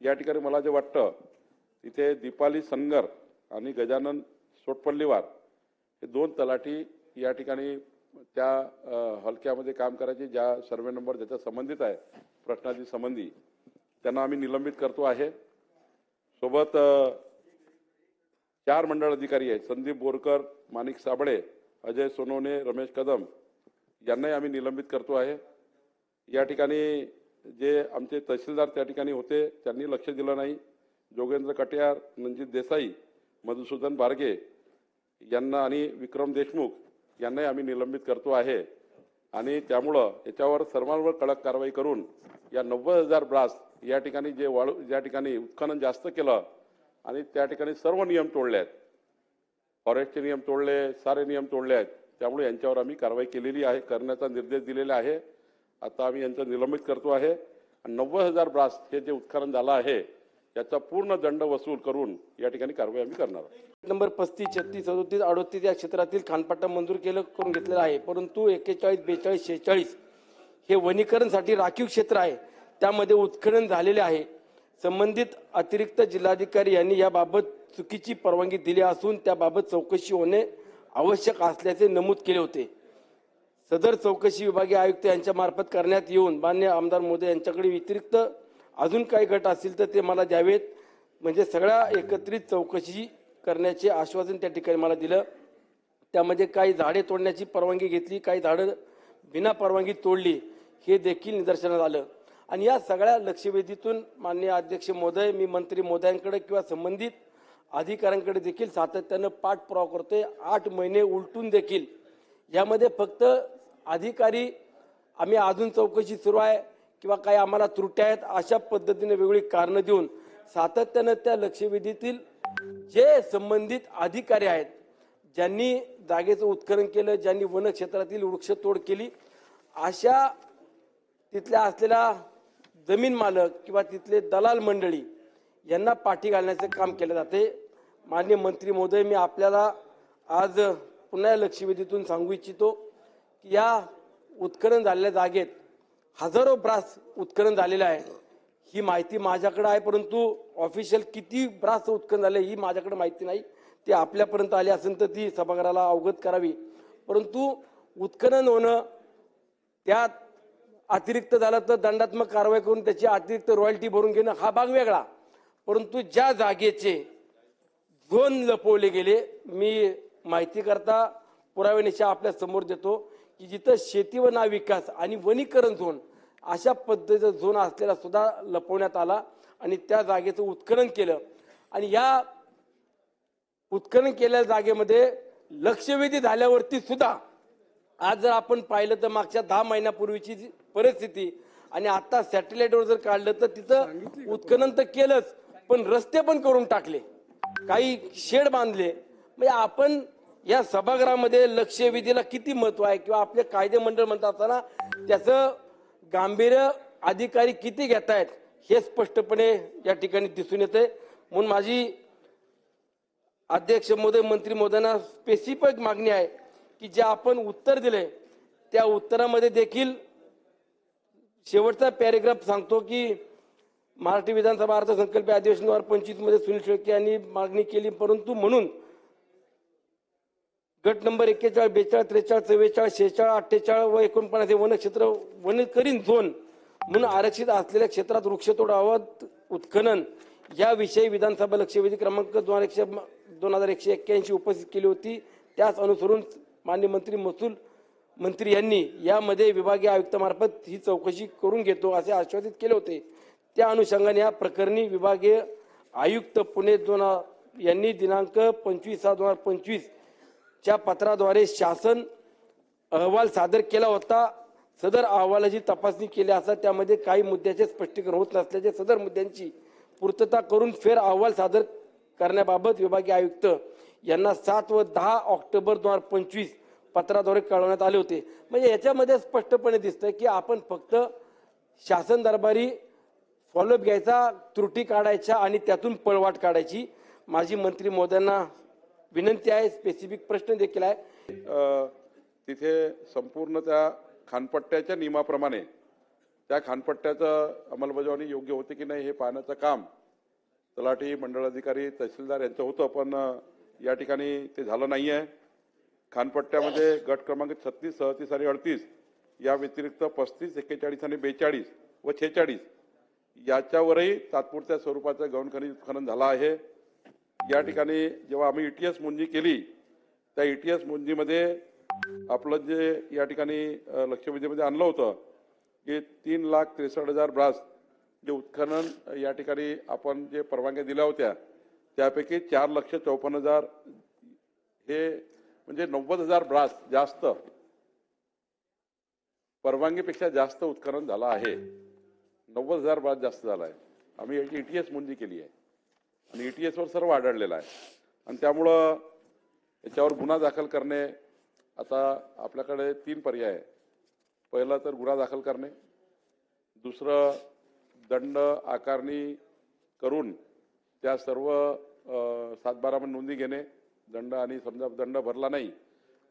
या ठिकाणी मला जे वाटतं तिथे दीपाली संगर आणि गजानन सोटपल्लीवार हे दोन तलाठी या ठिकाणी त्या हलक्यामध्ये काम करायचे ज्या सर्वे नंबर ज्याच्या संबंधित आहे प्रश्नाची संबंधी. त्यांना आम्ही निलंबित करतो आहे. सोबत चार मंडळ अधिकारी आहेत संदीप बोरकर माणिक साबळे अजय सोनवणे रमेश कदम यांनाही आम्ही निलंबित करतो आहे. या ठिकाणी जे आमचे तहसीलदार त्या ठिकाणी होते त्यांनी लक्ष दिलं नाही. जोगेंद्र कटियार रणजित देसाई मधुसूदन बारगे यांना आणि विक्रम देशमुख यांनाही आम्ही निलंबित करतो आहे. आणि त्यामुळं याच्यावर सर्वांवर कडक कारवाई करून या नव्वद हजार ब्रास या ठिकाणी जे वाळू ज्या ठिकाणी उत्खनन जास्त केलं आणि त्या ठिकाणी सर्व नियम तोडले आहेत फॉरेस्टचे नियम तोडले सारे नियम तोडले आहेत त्यामुळे यांच्यावर आम्ही कारवाई केलेली आहे करण्याचा निर्देश दिलेला आहे. आता आम्ही यांचं निलंबित करतो आहे. आणि नव्वद हजार ब्रास हे जे उत्खनन झालं आहे याचा पूर्ण दंड वसूल करून या ठिकाणी कारवाई आम्ही करणार आहोत. नंबर पस्तीस छत्तीस सदोतीस अडोतीस या क्षेत्रातील खानपट्टा मंजूर केलं करून घेतलेला आहे. परंतु एक्केचाळीस बेचाळीस शेहेचाळीस हे वनीकरणसाठी राखीव क्षेत्र आहे. त्यामध्ये उत्खनन झालेले आहे. संबंधित अतिरिक्त जिल्हाधिकारी यांनी याबाबत चुकीची परवानगी दिली असून त्याबाबत चौकशी होणे आवश्यक असल्याचे नमूद केले होते. सदर चौकशी विभागीय आयुक्त यांच्या मार्फत करण्यात येऊन मान्य आमदार मोदी यांच्याकडे व्यतिरिक्त अजून काही गट असतील तर ते मला द्यावेत. म्हणजे सगळ्या एकत्रित चौकशी करण्याचे आश्वासन त्या ठिकाणी मला दिलं. त्यामध्ये काही झाडे तोडण्याची परवानगी घेतली काही झाडं बिना परवानगी तोडली हे देखील निदर्शनात आलं. आणि या सगळ्या लक्षवेधीतून माननीय अध्यक्ष मोदय मी मंत्री मोदयांकडे किंवा संबंधित अधिकाऱ्यांकडे देखील सातत्यानं पाठपुरावा करतोय. आठ महिने उलटून देखील. यामध्ये फक्त अधिकारी आम्ही अजून चौकशी सुरू आहे किंवा काही आम्हाला त्रुट्या आहेत अशा पद्धतीने वेगळी कारणं देऊन सातत्यानं त्या लक्षवेधीतील जे संबंधित अधिकारी आहेत ज्यांनी जागेचं उत्खनन केलं ज्यांनी वन क्षेत्रातील वृक्षतोड केली अशा तिथल्या असलेल्या जमीन मालक किंवा तिथले दलाल मंडळी यांना पाठी घालण्याचं काम केलं जाते. मान्य मंत्री महोदय मी आपल्याला आज पुन्हा या लक्षवेधीतून सांगू इच्छितो. की या उत्खनन झालेल्या जागेत हजारो ब्रास उत्खनन झालेलं आहे. ही माहिती माझ्याकडे आहे परंतु ऑफिशियल किती ब्रास उत्खनन झाले ही माझ्याकडे माहिती नाही. ती आपल्यापर्यंत आली असेल तर ती सभागृहाला अवगत करावी. परंतु उत्खनन होणं त्यात अतिरिक्त झालं तर दंडात्मक कारवाई करून त्याची अतिरिक्त रॉयल्टी भरून घेणं हा भाग वेगळा. परंतु ज्या जागेचे झोन लपवले गेले मी माहिती करता पुराव्यानिशा आपल्यासमोर देतो. की जिथं शेती व विकास आणि वनीकरण झोन अशा पद्धतीचा झोन असलेला सुद्धा लपवण्यात आला आणि त्या जागेचं उत्खनन केलं. आणि या उत्खनन केलेल्या जागेमध्ये लक्षवेधी झाल्यावरती सुद्धा आज जर आपण पाहिलं तर मागच्या दहा महिन्यापूर्वीची परिस्थिती आणि आता सॅटेलाइटवर जर काढलं तर तिथं उत्खनन तर केलंच पण रस्ते पण करून टाकले. काही शेड बांधले. म्हणजे आपण या सभागृहामध्ये लक्षवेधीला किती महत्त्व आहे किंवा आपले कायदे मंडळ म्हणत असताना त्याचं गांभीर्य अधिकारी किती घेत आहेत हे स्पष्टपणे या ठिकाणी दिसून येते म्हणून माझी अध्यक्ष महोदय मंत्री महोदयांना स्पेसिफिक मागणी आहे की जे आपण उत्तर दिले त्या उत्तरामध्ये देखील शेवटचा पॅरेग्राफ सांगतो की मराठी विधानसभा अर्थसंकल्प अधिवेशन दोन हजार सुनील शेळके यांनी मागणी केली परंतु म्हणून गट नंबर एक्केचाळीस बेचाळीस त्रेचाळीस चव्वेचाळीस शेहेचाळीस अठ्ठेचाळीस व एकोणपन्नास हे वनक्षेत्र वनकरीन झोन म्हणून आरक्षित असलेल्या क्षेत्रात वृक्षतोड आवत उत्खनन याविषयी विधानसभा लक्षवेधी क्रमांक दोन एकशे दोन हजार एकशे एक्क्याऐंशी उपस्थित केली होती. त्याच अनुसरून मान्य मंत्री महसूल मंत्री यांनी यामध्ये विभागीय आयुक्तामार्फत ही चौकशी करून घेतो असे आश्वासित केले होते. त्या अनुषंगाने या प्रकरणी विभागीय आयुक्त पुणे दोन यांनी दिनांक पंचवीस सहा दोन हजार पंचवीस च्या पत्राद्वारे शासन अहवाल सादर केला होता. सदर अहवालाची तपासणी केली असता त्यामध्ये काही मुद्द्याचे स्पष्टीकरण होत नसल्याचे सदर मुद्द्यांची पूर्तता करून फेर अहवाल सादर करण्याबाबत विभागीय आयुक्त यांना सात व दहा ऑक्टोबर दोन हजार पंचवीस पत्राद्वारे कळवण्यात आले होते. म्हणजे याच्यामध्ये स्पष्टपणे दिसतं की आपण फक्त शासन दरबारी फॉलोअप घ्यायचा त्रुटी काढायच्या आणि त्यातून पळवाट काढायची. माझी मंत्री मोद्यांना विनंती आहे स्पेसिफिक प्रश्न देखील आहे. तिथे संपूर्ण त्या खानपट्ट्याच्या नियमाप्रमाणे त्या खानपट्ट्याचं अंमलबजावणी योग्य होते की नाही हे पाहण्याचं काम तलाठी मंडळाधिकारी तहसीलदार यांचं होतं पण या ठिकाणी ते झालं नाही आहे खानपट्ट्यामध्ये गट क्रमांक छत्तीस सदतीस आणि अडतीस या व्यतिरिक्त पस्तीस एक्केचाळीस आणि बेचाळीस व छेचाळीस याच्यावरही तात्पुरत्या स्वरूपाचं गौण खनिज उत्खनन झालं आहे. या ठिकाणी जेव्हा आम्ही ई टी एस मोजणी केली त्या ई टी एस मोजणीमध्ये आपलं जे या ठिकाणी लक्षवेधीमध्ये आणलं होतं की तीन लाख त्रेसष्ट हजार ब्रास जे उत्खनन या ठिकाणी आपण जे परवानग्या दिल्या होत्या त्यापैकी चार लक्ष चौपन्न हजार हे म्हणजे नव्वद हजार ब्रास जास्त परवानगीपेक्षा जास्त उत्खनन झालं आहे. नव्वद हजार ब्रास जास्त झाला आहे. आम्ही याची एस मोजणी केली आहे. आणि यू टी एसवर सर्व आढळलेलं आहे. आणि त्यामुळं याच्यावर गुन्हा दाखल करणे आता आपल्याकडे तीन पर्याय आहे. पहिलं तर गुन्हा दाखल करणे. दुसरं दंड आकारणी करून त्या सर्व सातबारामध्ये नोंदी घेणे. दंड आणि समजा दंड भरला नाही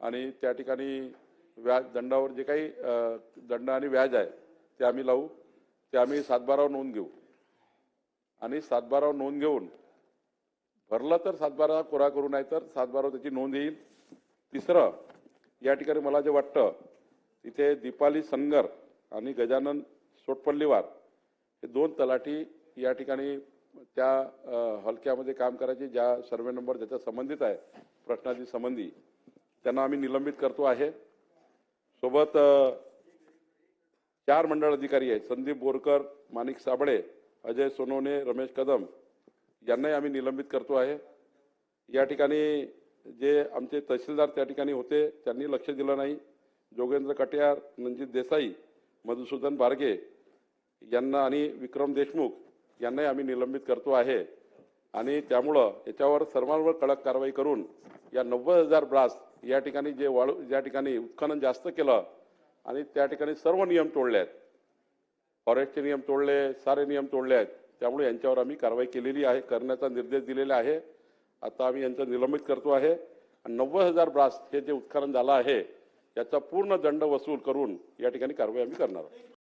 आणि त्या ठिकाणी व्याज दंडावर जे काही दंड आणि व्याज आहे ते आम्ही लावू. ते आम्ही सातबारावर नोंद घेऊ. आणि सातबारावर नोंद घेऊन भरलं तर सातबारा कोरा करू नाही तर सातबारा त्याची नोंद येईल. तिसरं या ठिकाणी मला जे वाटतं तिथे दीपाली संगर आणि गजानन सोटपल्लीवार हे दोन तलाठी या ठिकाणी त्या हलक्यामध्ये काम करायचे ज्या सर्वे नंबर ज्याच्या संबंधित आहे प्रश्नाची संबंधी. त्यांना आम्ही निलंबित करतो आहे. सोबत चार मंडळ अधिकारी आहेत संदीप बोरकर माणिक साबळे अजय सोनवणे रमेश कदम यांनाही आम्ही निलंबित करतो आहे. या ठिकाणी जे आमचे तहसीलदार त्या ठिकाणी होते त्यांनी लक्ष दिलं नाही. जोगेंद्र कटियार रणजित देसाई मधुसूदन बारगे यांना आणि विक्रम देशमुख यांनाही आम्ही निलंबित करतो आहे. आणि त्यामुळं याच्यावर सर्वांवर कडक कारवाई करून या नव्वद हजार ब्रास या ठिकाणी जे वाळू ज्या ठिकाणी उत्खनन जास्त केलं आणि त्या ठिकाणी सर्व नियम तोडले आहेत फॉरेस्टचे नियम तोडले सारे नियम तोडले आहेत त्यामुळे यांच्यावर आम्ही कारवाई केलेली आहे करण्याचा निर्देश दिलेला आहे. आता आम्ही यांचं निलंबित करतो आहे. आणि नव्वद हजार ब्रास हे जे उत्खनन झालं आहे याचा पूर्ण दंड वसूल करून या ठिकाणी कारवाई आम्ही करणार आहोत.